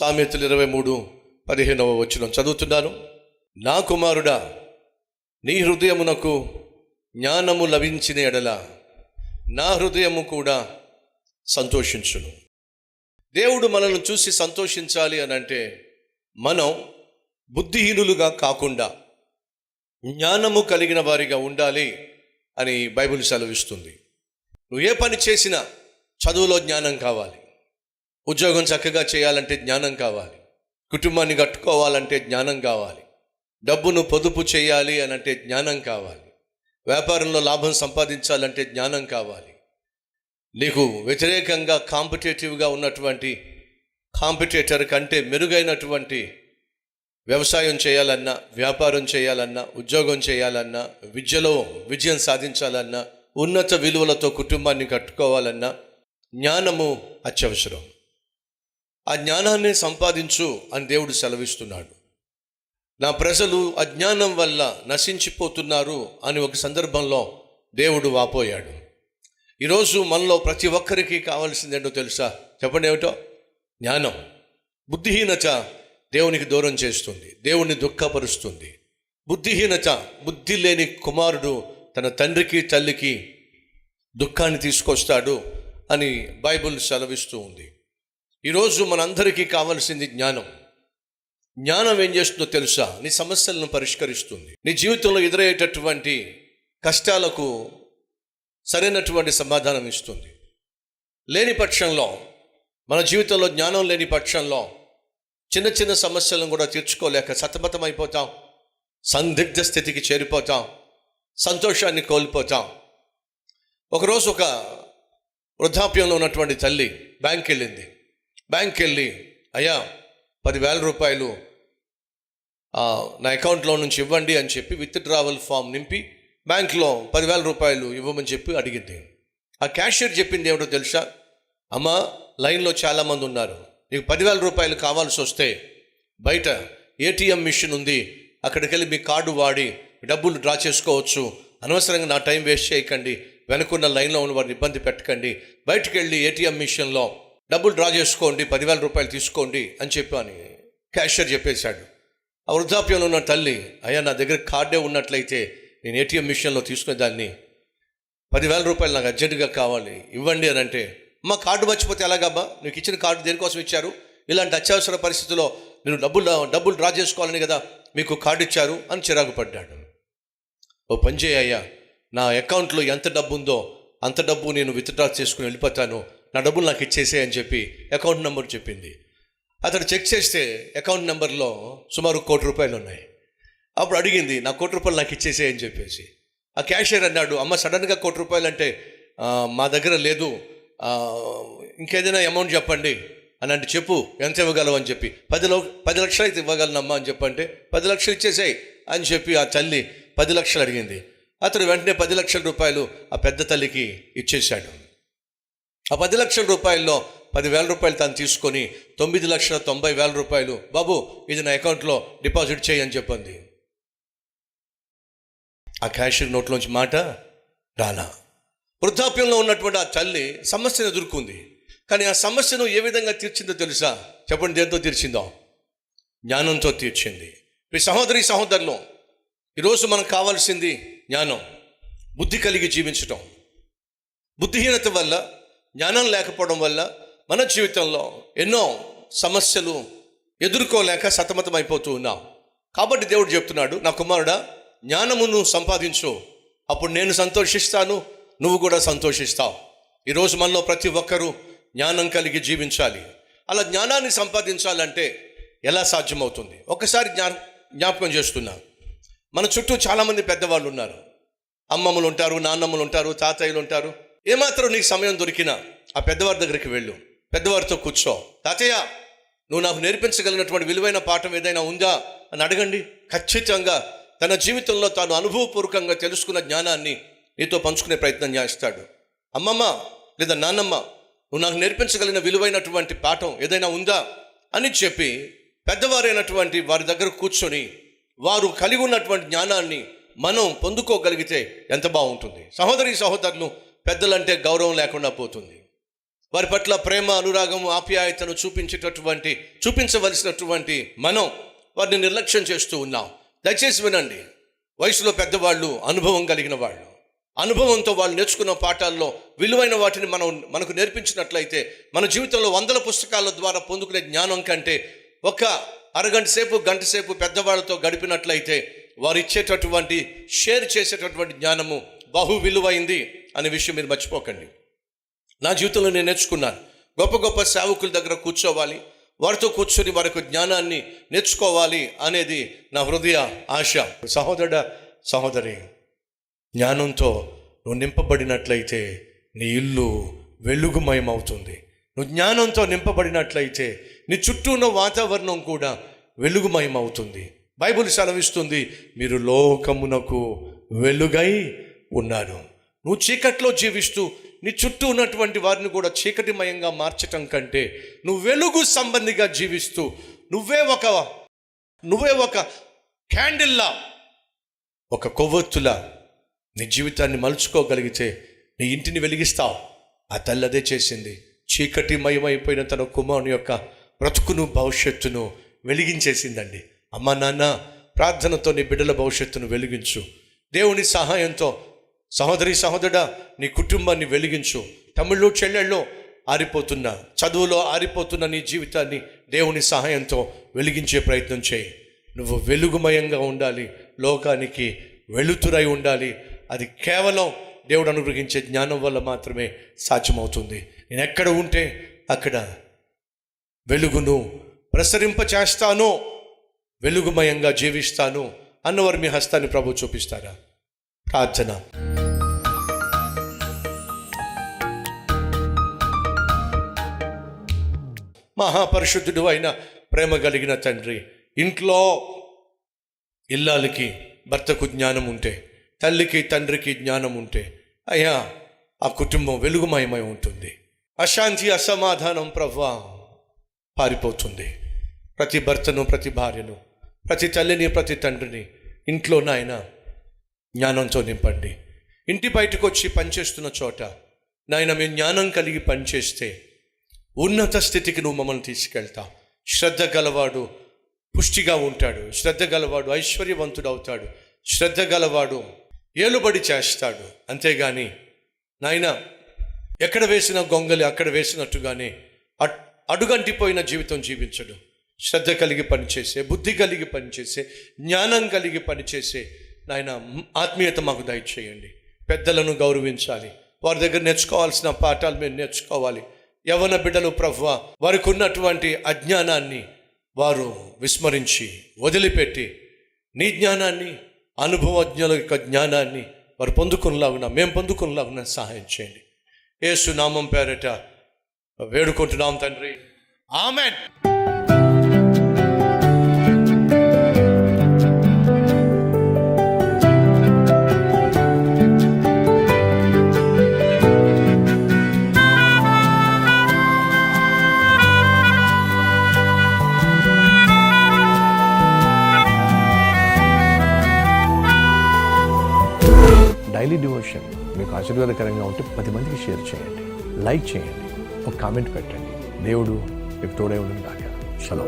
సామెతలు ఇరవై మూడు పదిహేనవ వచ్చిన చదువుతున్నాను. నా కుమారుడా నీ హృదయమునకు జ్ఞానము లభించిన ఎడల నా హృదయము కూడా సంతోషించును. దేవుడు మనల్ని చూసి సంతోషించాలి అని అంటే మనం బుద్ధిహీనులుగా కాకుండా జ్ఞానము కలిగిన వారిగా ఉండాలి అని బైబిల్ సెలవిస్తుంది. నువ్వు ఏ పని చేసినా చదువులో జ్ఞానం కావాలి. ఉద్యోగం చక్కగా చేయాలంటే జ్ఞానం కావాలి. కుటుంబాన్ని కట్టుకోవాలంటే జ్ఞానం కావాలి. డబ్బును పొదుపు చేయాలి అని అంటే జ్ఞానం కావాలి. వ్యాపారంలో లాభం సంపాదించాలంటే జ్ఞానం కావాలి. నీకు వ్యతిరేకంగా కాంపిటేటివ్గా ఉన్నటువంటి కాంపిటేటర్ కంటే మెరుగైనటువంటి వ్యవసాయం చేయాలన్నా వ్యాపారం చేయాలన్నా ఉద్యోగం చేయాలన్నా విద్యలో విజయం సాధించాలన్నా ఉన్నత విలువలతో కుటుంబాన్ని కట్టుకోవాలన్నా జ్ఞానము అత్యవసరం. ఆ జ్ఞానాన్ని సంపాదించు అని దేవుడు సెలవిస్తున్నాడు. నా ప్రజలు అజ్ఞానం వల్ల నశించిపోతున్నారు అని ఒక సందర్భంలో దేవుడు వాపోయాడు. ఈరోజు మనలో ప్రతి ఒక్కరికి కావాల్సింది ఏంటో తెలుసా? చెప్పండి ఏమిటో? జ్ఞానం. బుద్ధిహీనత దేవునికి దూరం చేస్తుంది. దేవుణ్ణి దుఃఖపరుస్తుంది. బుద్ధిహీనత బుద్ధి లేని కుమారుడు తన తండ్రికి తల్లికి దుఃఖాన్ని తీసుకొస్తాడు అని బైబిల్ సెలవిస్తూ ఉంది. ఈరోజు మనందరికీ కావలసింది జ్ఞానం. జ్ఞానం ఏం చేస్తుందో తెలుసా? నీ సమస్యలను పరిష్కరిస్తుంది. నీ జీవితంలో ఎదురయ్యేటటువంటి కష్టాలకు సరైనటువంటి సమాధానం ఇస్తుంది. లేని పక్షంలో మన జీవితంలో జ్ఞానం లేని పక్షంలో చిన్న చిన్న సమస్యలను కూడా తీర్చుకోలేక సతమతమైపోతాం. అయిపోతాం సందిగ్ధ స్థితికి చేరిపోతాం. సంతోషాన్ని కోల్పోతాం. ఒకరోజు ఒక వృద్ధాప్యంలో ఉన్నటువంటి తల్లి బ్యాంక్ వెళ్ళింది బ్యాంక్కి వెళ్ళి అయ్యా పదివేల రూపాయలు నా అకౌంట్లో నుంచి ఇవ్వండి అని చెప్పి విత్ డ్రావల్ ఫామ్ నింపి బ్యాంక్లో పదివేల రూపాయలు ఇవ్వమని చెప్పి అడిగింది. ఆ క్యాషియర్ చెప్పింది ఏమిటో తెలుసా? అమ్మ లైన్లో చాలామంది ఉన్నారు. నీకు పదివేల రూపాయలు కావాల్సి వస్తే బయట ఏటీఎం మిషన్ ఉంది. అక్కడికి వెళ్ళి మీ కార్డు వాడి డబ్బులు డ్రా చేసుకోవచ్చు. అనవసరంగా నా టైం వేస్ట్ చేయకండి. వెనుకున్న లైన్లో ఉన్న వారిని ఇబ్బంది పెట్టకండి. బయటికి వెళ్ళి ఏటీఎం మిషన్లో డబ్బులు డ్రా చేసుకోండి పదివేల రూపాయలు తీసుకోండి అని చెప్పి అని క్యాషియర్ చెప్పేశాడు. ఆ వృద్ధాప్యంలో ఉన్న తల్లి అయ్యా నా దగ్గర కార్డే ఉన్నట్లయితే నేను ఏటీఎం మిషన్లో తీసుకునే దాన్ని పదివేల రూపాయలు నాకు అర్జెంటుగా కావాలి ఇవ్వండి అని అంటే మా కార్డు మర్చిపోతే ఎలాగబ్బా? నీకు ఇచ్చిన కార్డు దేనికోసం ఇచ్చారు? ఇలాంటి అత్యవసర పరిస్థితుల్లో నేను డబ్బులు డబ్బులు డ్రా చేసుకోవాలని కదా మీకు కార్డు ఇచ్చారు అని చిరాకు పడ్డాడు. ఓ పని చేయ్యా నా అకౌంట్లో ఎంత డబ్బు ఉందో అంత డబ్బు నేను విత్డ్రా చేసుకుని వెళ్ళిపోతాను నా డబ్బులు నాకు ఇచ్చేసే అని చెప్పి అకౌంట్ నెంబర్ చెప్పింది. అతను చెక్ చేస్తే అకౌంట్ నెంబర్లో సుమారు కోటి రూపాయలు ఉన్నాయి. అప్పుడు అడిగింది నా కోటి రూపాయలు నాకు ఇచ్చేసే అని చెప్పేసి. ఆ క్యాషియర్ అన్నాడు అమ్మ సడన్గా కోటి రూపాయలు అంటే మా దగ్గర లేదు. ఇంకేదైనా అమౌంట్ చెప్పండి. అని అంటే చెప్పు ఎంత ఇవ్వగలవు? అని చెప్పి. పది లో పది లక్షలు అయితే ఇవ్వగలనమ్మా అని చెప్పంటే పది లక్షలు ఇచ్చేసాయి అని చెప్పి ఆ తల్లి పది లక్షలు అడిగింది. అతడు వెంటనే పది లక్షల రూపాయలు ఆ పెద్ద తల్లికి ఇచ్చేశాడు. ఆ పది లక్షల రూపాయల్లో పదివేల రూపాయలు తను తీసుకొని తొమ్మిది లక్షల తొంభై వేల రూపాయలు బాబు ఇది నా అకౌంట్లో డిపాజిట్ చేయి అని చెప్పింది. ఆ క్యాషియర్ నోట్లోంచి మాట రాలా. వృద్ధాప్యంలో ఉన్నటువంటి ఆ తల్లి సమస్యను ఎదుర్కొంది. కానీ ఆ సమస్యను ఏ విధంగా తీర్చిందో తెలుసా? చెప్పండి దేంతో తీర్చిందో? జ్ఞానంతో తీర్చింది. మీ సహోదరి సహోదరులు ఈరోజు మనకు కావాల్సింది జ్ఞానం బుద్ధి కలిగి జీవించటం. బుద్ధిహీనత వల్ల జ్ఞానం లేకపోవడం వల్ల మన జీవితంలో ఎన్నో సమస్యలు ఎదుర్కోలేక సతమతం అయిపోతూ ఉన్నాం. కాబట్టి దేవుడు చెప్తున్నాడు నా కుమారుడా జ్ఞానమును సంపాదించు. అప్పుడు నేను సంతోషిస్తాను నువ్వు కూడా సంతోషిస్తావు. ఈరోజు మనలో ప్రతి ఒక్కరూ జ్ఞానం కలిగి జీవించాలి. అలా జ్ఞానాన్ని సంపాదించాలంటే ఎలా సాధ్యమవుతుంది? ఒకసారి జ్ఞా జ్ఞాపకం చేస్తున్నా. మన చుట్టూ చాలామంది పెద్దవాళ్ళు ఉన్నారు. అమ్మమ్మలు ఉంటారు నాన్నమ్మలు ఉంటారు తాతయ్యలు ఉంటారు. ఏమాత్రం నీకు సమయం దొరికినా ఆ పెద్దవారి దగ్గరికి వెళ్ళు. పెద్దవారితో కూర్చో. తాతయ్య నువ్వు నాకు నేర్పించగలిగినటువంటి విలువైన పాఠం ఏదైనా ఉందా? అని అడగండి. ఖచ్చితంగా. తన జీవితంలో తాను అనుభవపూర్వకంగా తెలుసుకున్న జ్ఞానాన్ని నీతో పంచుకునే ప్రయత్నం చేస్తాడు. అమ్మమ్మ లేదా నాన్నమ్మ నువ్వు నాకు నేర్పించగలిగిన విలువైనటువంటి పాఠం ఏదైనా ఉందా? అని చెప్పి పెద్దవారైనటువంటి వారి దగ్గర కూర్చొని వారు కలిగి ఉన్నటువంటి జ్ఞానాన్ని మనం పొందుకోగలిగితే ఎంత బాగుంటుంది. సహోదరి సహోదరులు పెద్దలంటే గౌరవం లేకుండా పోతుంది. వారి పట్ల ప్రేమ అనురాగము ఆప్యాయతను చూపించేటటువంటి చూపించవలసినటువంటి మనం వారిని నిర్లక్ష్యం చేస్తూ ఉన్నాం. దయచేసి వినండి. వయసులో పెద్దవాళ్ళు అనుభవం కలిగిన వాళ్ళు. అనుభవంతో వాళ్ళు నేర్చుకున్న పాఠాల్లో విలువైన వాటిని మనం మనకు నేర్పించినట్లయితే మన జీవితంలో వందల పుస్తకాల ద్వారా పొందుకునే జ్ఞానం కంటే ఒక అరగంట సేపు గంట సేపు పెద్దవాళ్ళతో గడిపినట్లయితే వారు ఇచ్చేటటువంటి షేర్ చేసేటటువంటి జ్ఞానము బహు విలువైంది. అనే విషయం మీరు మర్చిపోకండి. నా జీవితంలో నేను నేర్చుకున్నాను. గొప్ప గొప్ప సేవకుల దగ్గర కూర్చోవాలి. వారితో కూర్చొని వారికి జ్ఞానాన్ని నేర్చుకోవాలి అనేది నా హృదయ ఆశ. సహోదరుడ సహోదరి జ్ఞానంతో నువ్వు నింపబడినట్లయితే నీ ఇల్లు వెలుగుమయమవుతుంది. నువ్వు జ్ఞానంతో నింపబడినట్లయితే నీ చుట్టూ ఉన్న వాతావరణం కూడా వెలుగుమయమవుతుంది. బైబిల్ సెలవిస్తుంది మీరు లోకమునకు వెలుగై ఉన్నారు. నువ్వు చీకట్లో జీవిస్తూ నీ చుట్టూ ఉన్నటువంటి వారిని కూడా చీకటిమయంగా మార్చటం కంటే నువ్వు వెలుగు సంబంధిగా జీవిస్తూ నువ్వే ఒక నువ్వే ఒక క్యాండిల్లా ఒక కొవ్వొత్తులా నీ జీవితాన్ని మలుచుకోగలిగితే నీ ఇంటిని వెలిగిస్తావు. ఆ తల్లి అదే చేసింది. చీకటిమయమైపోయిన తన కుమారుని యొక్క బ్రతుకును భవిష్యత్తును వెలిగించేసిందండి. అమ్మ నాన్న ప్రార్థనతో నీ బిడ్డల భవిష్యత్తును వెలిగించు. దేవుని సహాయంతో సహోదరి సహోదరుడా నీ కుటుంబాన్ని వెలిగించు. తమిళ్ళు చెల్లెళ్ళు ఆరిపోతున్న చదువులో ఆరిపోతున్న నీ జీవితాన్ని దేవుని సహాయంతో వెలిగించే ప్రయత్నం చేయి. నువ్వు వెలుగుమయంగా ఉండాలి లోకానికి వెలుతురై ఉండాలి. అది కేవలం దేవుడు అనుగ్రహించే జ్ఞానం వల్ల మాత్రమే సాధ్యమవుతుంది. నేను ఎక్కడ ఉంటే అక్కడ వెలుగును ప్రసరింప చేస్తాను వెలుగుమయంగా జీవిస్తాను అన్నవారు మీ హస్తాన్ని ప్రభు చూపిస్తారా? ప్రార్థన. మహాపరిశుద్ధుడు అయిన ప్రేమ కలిగిన తండ్రి ఇంట్లో ఇల్లాలకి భర్తకు జ్ఞానం ఉంటే తల్లికి తండ్రికి జ్ఞానం ఉంటే అయ్యా ఆ కుటుంబం వెలుగుమయమై ఉంటుంది. అశాంతి అసమాధానం ప్రవ్వా పారిపోతుంది. ప్రతి భర్తను ప్రతి భార్యను ప్రతి తల్లిని ప్రతి తండ్రిని ఇంట్లో నాయన జ్ఞానంతో నింపండి. ఇంటి బయటకు వచ్చి పనిచేస్తున్న చోట నాయన మేము జ్ఞానం కలిగి పనిచేస్తే ఉన్నత స్థితికి నువ్వు మమ్మల్ని తీసుకెళ్తావు. శ్రద్ధ గలవాడు పుష్టిగా ఉంటాడు. శ్రద్ధ గలవాడు ఐశ్వర్యవంతుడు అవుతాడు. శ్రద్ధ గలవాడు ఏలుబడి చేస్తాడు. అంతేగాని నాయన ఎక్కడ వేసిన గొంగలి అక్కడ వేసినట్టుగానే అట్- అడుగంటిపోయిన జీవితం జీవించడు. శ్రద్ధ కలిగి పనిచేసే బుద్ధి కలిగి పనిచేసే జ్ఞానం కలిగి పనిచేసే నాయన ఆత్మీయత మాకు దయచేయండి. పెద్దలను గౌరవించాలి. వారి దగ్గర నేర్చుకోవాల్సిన పాఠాలు మేము నేర్చుకోవాలి. యవన బిడ్డలు ప్రభువ వారికి ఉన్నటువంటి అజ్ఞానాన్ని వారు విస్మరించి వదిలిపెట్టి నీ జ్ఞానాన్ని అనుభవజ్ఞుల యొక్క జ్ఞానాన్ని వారు పొందుకునేలాగున మేము పొందుకునేలాగున సహాయం చేయండి. ఏసు నామం పేరట వేడుకుంటున్నాం తండ్రి. ఆమెన్. డైలీ డివోషన్ మీకు ఆశీర్వాదకరంగా ఉంటే పది మందికి షేర్ చేయండి లైక్ చేయండి ఒక కామెంట్ పెట్టండి. దేవుడు మీకు తోడే ఉండను కాక చలో